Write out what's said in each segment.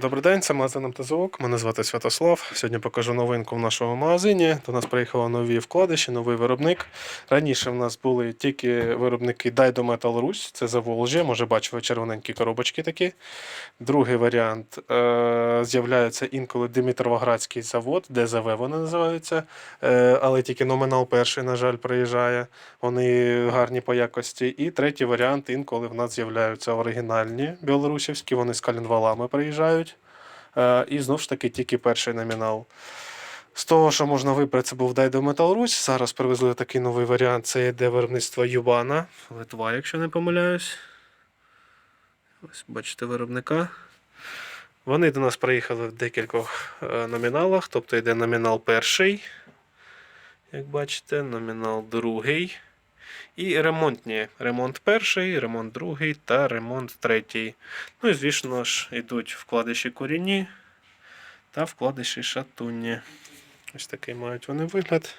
Добрий день, це магазин МТЗОК. Мене звати Святослав. Сьогодні покажу новинку в нашому магазині. До нас приїхали нові вкладиші, новий виробник. Раніше в нас були тільки виробники Daido Metal Ruсь, це за Волжі, може бачили червоненькі коробочки такі. Другий варіант е- з'являється інколи Димитровоградський завод, ДЗВ вони називаються. Е- але тільки номінал перший, на жаль, приїжджає. Вони гарні по якості. І третій варіант інколи в нас з'являються оригінальні білорусівські, вони з калінвалами приїжджають. Е, І знову ж таки тільки перший номінал. З того, що можна вибрати, це був Daido Metal Ruсь. Зараз привезли такий новий варіант. Це йде виробництво Юбана, Литва, якщо не помиляюсь. Ось бачите виробника. Вони до нас приїхали в декількох е, номіналах. Тобто йде номінал перший, як бачите, номінал другий. І ремонтні. Ремонт перший, ремонт другий та ремонт третій. Ну і звісно ж, йдуть вкладиші корінні та вкладиші шатунні. Ось такий мають вони вигляд.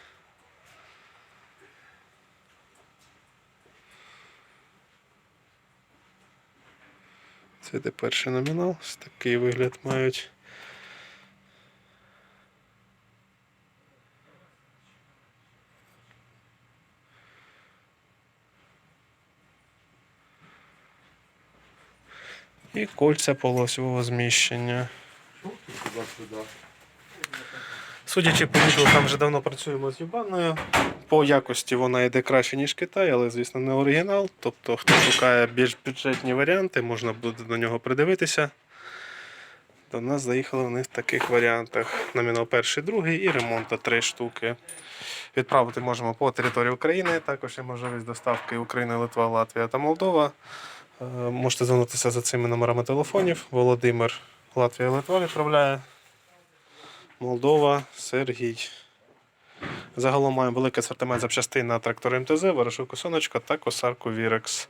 Це йде перший номінал. Ось такий вигляд мають. І кольця полосового зміщення. Судячи по відгукам, вже давно працюємо з Юбаною. По якості вона йде краще, ніж Китай, але, звісно, не оригінал. Тобто, хто шукає більш бюджетні варіанти, можна буде до нього придивитися. До нас заїхали вони в таких варіантах: номінал перший, другий і ремонту три штуки. Відправити можемо по території України. Також є можливість доставки Україна, Литва, Латвія та Молдова. Е, Можете звернутися за цими номерами телефонів. Володимир, Латвія, Литва відправляє. Молдова, Сергій. Загалом маємо великий асортимент запчастин на трактори МТЗ, ворошилку сонечко та косарку Вірекс.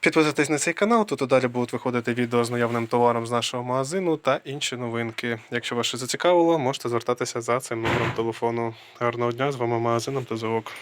Підписуйтесь на цей канал, тут далі будуть виходити відео з наявним товаром з нашого магазину та інші новинки. Якщо вас щось зацікавило, можете звертатися за цим номером телефону. Гарного дня, з вами магазин МТЗОК.